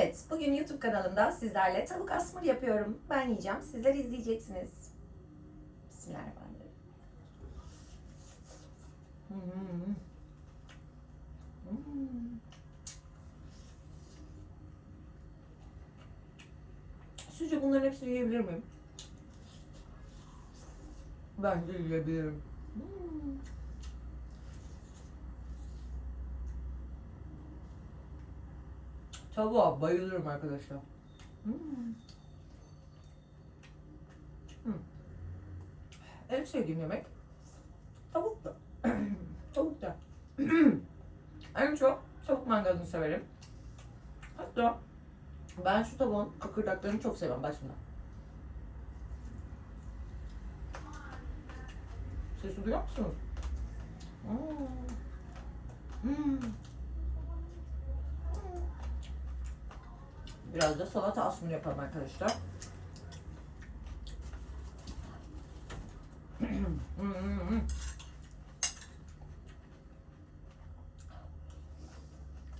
Evet, bugün YouTube kanalımda sizlerle tavuk asmır yapıyorum. Ben yiyeceğim, sizler izleyeceksiniz. Bismillahirrahmanirrahim. Hmm. Hmm. Sizce bunların hepsini yiyebilir miyim? Bence yiyebilirim. Hmm. Tavuğa bayılıyorum arkadaşlar. Hmm. Hmm. En sevdiğim yemek tavuk da. tavuk da. en çok tavuk mangalını severim. Hatta ben şu tavuğun kıkırdaklarını çok seviyorum başımda. Sesi duyuyor musunuz? Hmm. Hmm. Biraz da salata asmını yapalım arkadaşlar.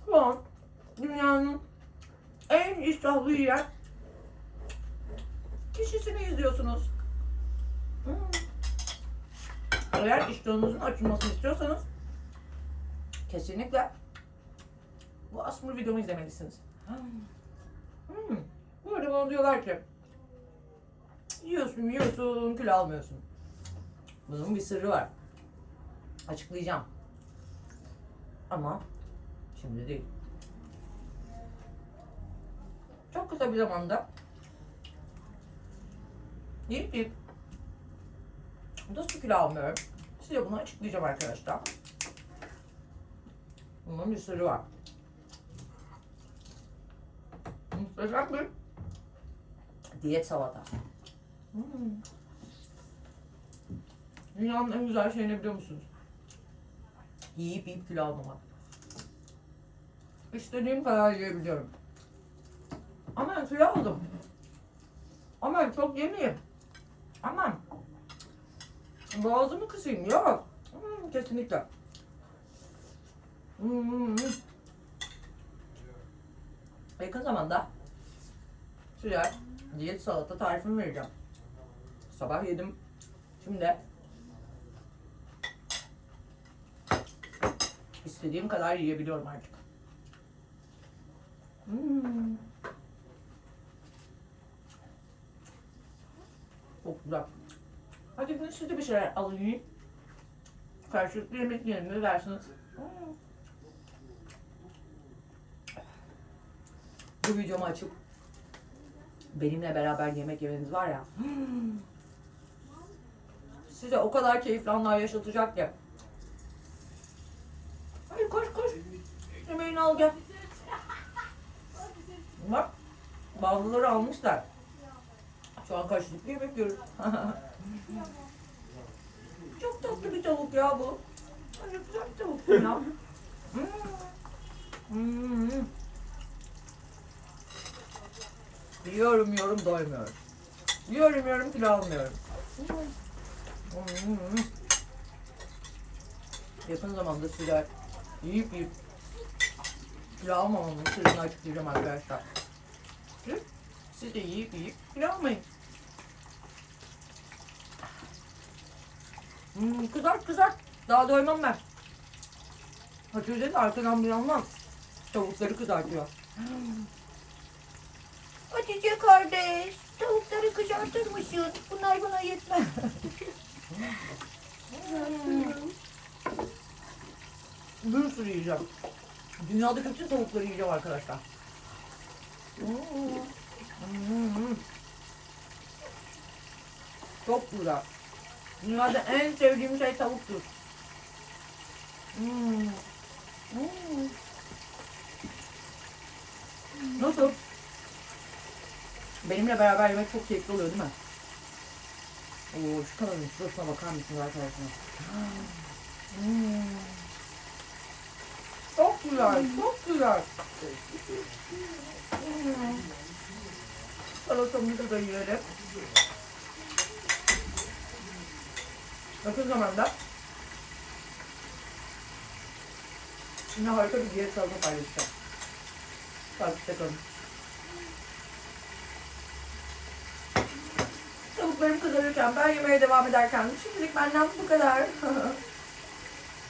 Şu an dünyanın en iştahlı yiyen kişisini izliyorsunuz. Eğer iştahınızın açılmasını istiyorsanız kesinlikle bu asmır videomu izlemelisiniz. Hmm. Arada bana diyorlar ki yiyorsun yiyorsun kilo almıyorsun. Bunun bir sırrı var. Açıklayacağım. Ama şimdi değil. Çok kısa bir zamanda yiyip yiyip nasıl kilo almıyorum? Size bunu açıklayacağım arkadaşlar. Bunun bir sırrı var. Bir diyet salata. Hmm. Dünyanın en güzel şey ne biliyor musunuz? Yiyip yiyip kilo almamak. İstediğim kadar yiyebiliyorum. Aman kilo aldım. Aman çok yemeyeyim. Aman. Boğazımı kısayım. Yok. Hmm, kesinlikle. Hmm. Yakın zamanda size diyet salata tarifimi vereceğim. Sabah yedim. Şimdi istediğim kadar yiyebiliyorum artık. Hmm. Çok güzel. Hadi şimdi siz de bir şeyler alın yiyin. Karşılıklı yemek yiyelim ne dersiniz? Hmm. Bu videomu açıp benimle beraber yemek yemeniz var ya. Size o kadar keyifli anlar yaşatacak ki. Hadi koş koş. Yemeğini al gel. Bak. Bazıları almışlar. Şu an karşılıklı yemek yiyoruz. Çok tatlı bir tavuk ya bu. Ay, Ne güzel bir tavuk ya. Hmm. Hmm. Yiyorum yiyorum doymuyorum. Yiyorum yiyorum kilo almıyorum. Yakın zamanda size yiyip yiyip kilo almamamın sırrını açıklayacağım arkadaşlar. Siz de yiyip yiyip kilo almayın. Hmm, kızart kızart. Daha doymam ben. Hatice de arkadan bir yandan tavukları kızartıyor. Hatice kardeş, tavukları kızartır mısın? Bunlar bana yetmez. Bir sürü yiyeceğim. Dünyadaki bütün tavukları yiyeceğim arkadaşlar. Çok güzel. Dünyada en sevdiğim şey tavuktur. Hmm. Hmm. Nasıl? Benimle beraber yemek çok keyifli oluyor değil mi? Oo, şu kanalın şurasına bakar mısınız arkadaşlar? Hmm. Çok güzel, çok güzel. Salatamızı da yiyelim. Yakın zamanda yine harika bir diyet salata paylaşacağım. Takipte kalın. Tavuklarım kızarırken ben yemeğe devam ederken şimdilik benden bu kadar.